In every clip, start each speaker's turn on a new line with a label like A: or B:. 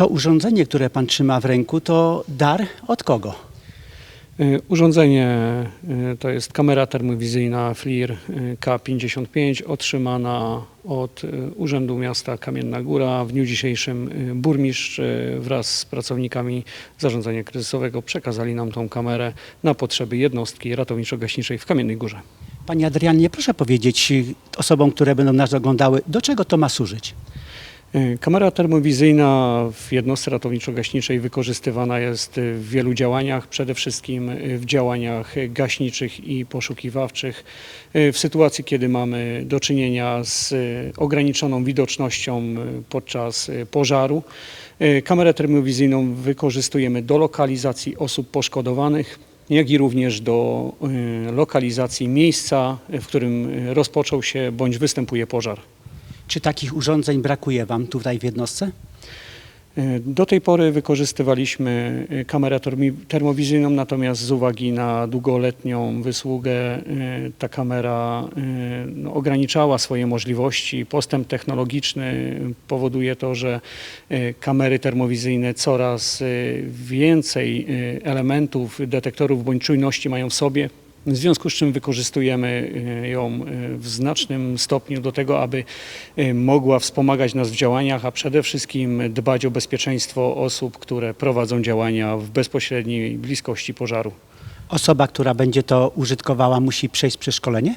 A: To urządzenie, które pan trzyma w ręku, to dar od kogo?
B: Y, Urządzenie y, to jest kamera termowizyjna FLIR y, K55 otrzymana od Urzędu Miasta Kamienna Góra. W dniu dzisiejszym burmistrz wraz z pracownikami zarządzania kryzysowego przekazali nam tą kamerę na potrzeby jednostki ratowniczo-gaśniczej w Kamiennej Górze.
A: Panie Adrianie, proszę powiedzieć osobom, które będą nas oglądały, do czego to ma służyć?
B: Y, Kamera termowizyjna w jednostce ratowniczo-gaśniczej wykorzystywana jest w wielu działaniach, przede wszystkim y, w działaniach gaśniczych i poszukiwawczych. Y, W sytuacji, kiedy mamy do czynienia z ograniczoną widocznością podczas pożaru, kamerę termowizyjną wykorzystujemy do lokalizacji osób poszkodowanych, jak i również do lokalizacji miejsca, w którym rozpoczął się bądź występuje pożar.
A: Czy takich urządzeń brakuje wam tutaj w jednostce?
B: E, Do tej pory wykorzystywaliśmy e, kamerę termowizyjną, natomiast z uwagi na długoletnią wysługę e, ta kamera no, ograniczała swoje możliwości. Postęp technologiczny powoduje to, że kamery termowizyjne coraz więcej elementów, detektorów bądź czujności mają w sobie. W związku z czym wykorzystujemy e, ją e, w znacznym stopniu do tego, aby e, mogła wspomagać nas w działaniach, a przede wszystkim dbać o bezpieczeństwo osób, które prowadzą działania w bezpośredniej bliskości pożaru.
A: Osoba, która będzie to użytkowała, musi przejść przeszkolenie?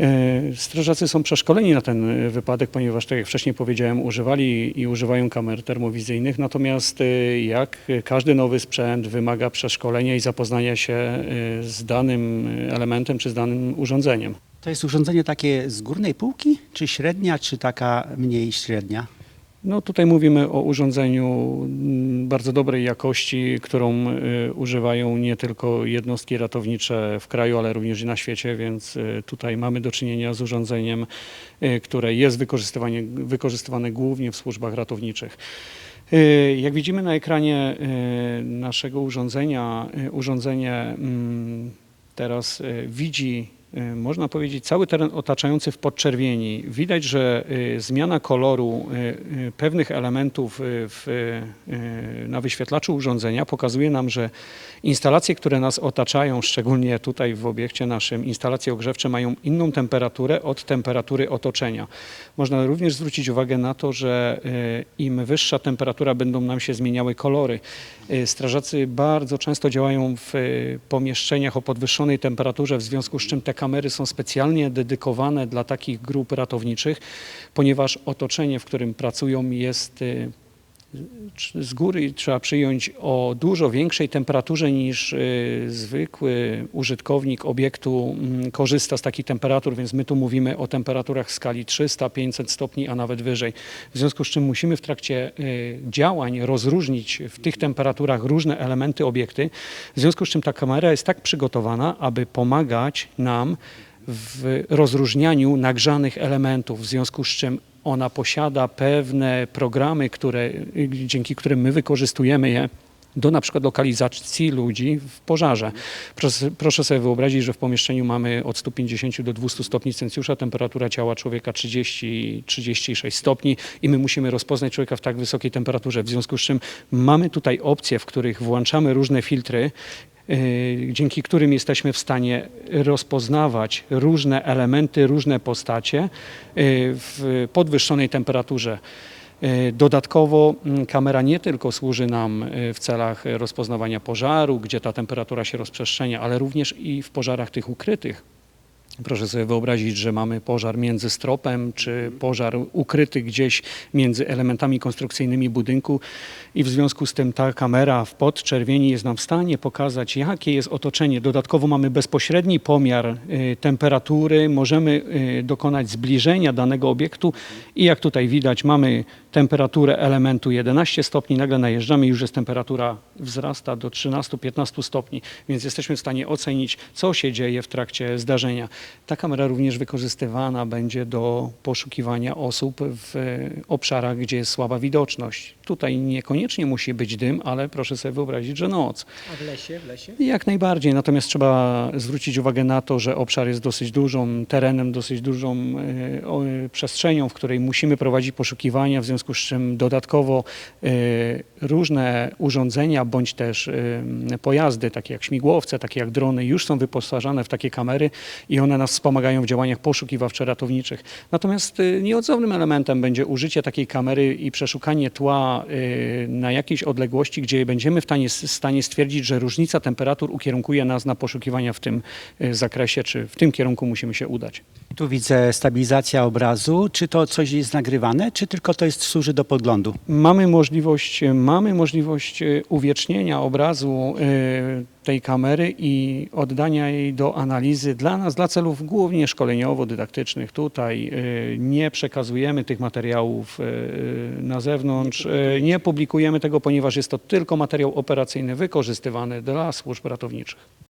B: E, Strażacy są przeszkoleni na ten e, wypadek, ponieważ, tak jak wcześniej powiedziałem, używali i używają kamer termowizyjnych, natomiast e, jak każdy nowy sprzęt wymaga przeszkolenia i zapoznania się z danym elementem czy z danym urządzeniem.
A: To jest urządzenie takie z górnej półki, czy średnia, czy taka mniej średnia?
B: No tutaj mówimy o urządzeniu mm, bardzo dobrej jakości, którą y, używają nie tylko jednostki ratownicze w kraju, ale również i na świecie, więc y, tutaj mamy do czynienia z urządzeniem, y, które jest wykorzystywanie, wykorzystywane głównie w służbach ratowniczych. Jak widzimy na ekranie naszego urządzenia, urządzenie mm, teraz widzi, można powiedzieć, cały teren otaczający w podczerwieni. Widać, że y, zmiana koloru y, y, pewnych elementów y, w, y, na wyświetlaczu urządzenia pokazuje nam, że instalacje, które nas otaczają, szczególnie tutaj w obiekcie naszym, instalacje ogrzewcze mają inną temperaturę od temperatury otoczenia. Można również zwrócić uwagę na to, że y, im wyższa temperatura będą nam się zmieniały kolory. Y, Strażacy bardzo często działają w y, pomieszczeniach o podwyższonej temperaturze, w związku z czym te kamery są specjalnie dedykowane dla takich grup ratowniczych, ponieważ otoczenie, w którym pracują jest y, z góry trzeba przyjąć o dużo większej temperaturze niż y, zwykły użytkownik obiektu mm, korzysta z takich temperatur, więc my tu mówimy o temperaturach w skali 300-500 stopni, a nawet wyżej. W związku z czym musimy w trakcie y, działań rozróżnić w tych temperaturach różne elementy obiekty, w związku z czym ta kamera jest tak przygotowana, aby pomagać nam w rozróżnianiu nagrzanych elementów, w związku z czym ona posiada pewne programy, które, dzięki którym my wykorzystujemy je do na przykład lokalizacji ludzi w pożarze. Proszę, proszę sobie wyobrazić, że w pomieszczeniu mamy od 150 do 200 stopni Celsjusza, temperatura ciała człowieka 30-36 stopni i my musimy rozpoznać człowieka w tak wysokiej temperaturze. W związku z czym mamy tutaj opcje, w których włączamy różne filtry, dzięki którym jesteśmy w stanie rozpoznawać różne elementy, różne postacie y, w podwyższonej temperaturze. Y, Dodatkowo mm, kamera nie tylko służy nam y, w celach rozpoznawania pożaru, gdzie ta temperatura się rozprzestrzenia, ale również i w pożarach tych ukrytych. Proszę sobie wyobrazić, że mamy pożar między stropem, czy pożar ukryty gdzieś między elementami konstrukcyjnymi budynku i w związku z tym ta kamera w podczerwieni jest nam w stanie pokazać, jakie jest otoczenie. Dodatkowo mamy bezpośredni pomiar y, temperatury, możemy y, dokonać zbliżenia danego obiektu i jak tutaj widać mamy temperaturę elementu 11 stopni, nagle najeżdżamy i już jest temperatura wzrasta do 13-15 stopni, więc jesteśmy w stanie ocenić, co się dzieje w trakcie zdarzenia. Ta kamera również wykorzystywana będzie do poszukiwania osób w obszarach, gdzie jest słaba widoczność. Tutaj niekoniecznie musi być dym, ale proszę sobie wyobrazić, że noc.
A: A w lesie, w lesie?
B: Jak najbardziej, natomiast trzeba zwrócić uwagę na to, że obszar jest dosyć dużą terenem, dosyć dużą e, e, przestrzenią, w której musimy prowadzić poszukiwania, w związku związku z czym dodatkowo e, różne urządzenia bądź też e, pojazdy, takie jak śmigłowce, takie jak drony, już są wyposażane w takie kamery i one nas wspomagają w działaniach poszukiwawczo-ratowniczych. Natomiast e, nieodzownym elementem będzie użycie takiej kamery i przeszukanie tła na jakiejś odległości, gdzie będziemy w stanie, stwierdzić, że różnica temperatur ukierunkuje nas na poszukiwania w tym zakresie, czy w tym kierunku musimy się udać.
A: Tu widzę stabilizacja obrazu. Czy to coś jest nagrywane, czy tylko to jest służy do podglądu?
B: Mamy możliwość, mamy możliwość e, uwiecznienia obrazu e, tej kamery i oddania jej do analizy dla nas, dla celów głównie szkoleniowo-dydaktycznych. Tutaj e, nie przekazujemy tych materiałów na zewnątrz, nie publikujemy tego, ponieważ jest to tylko materiał operacyjny wykorzystywany dla służb ratowniczych.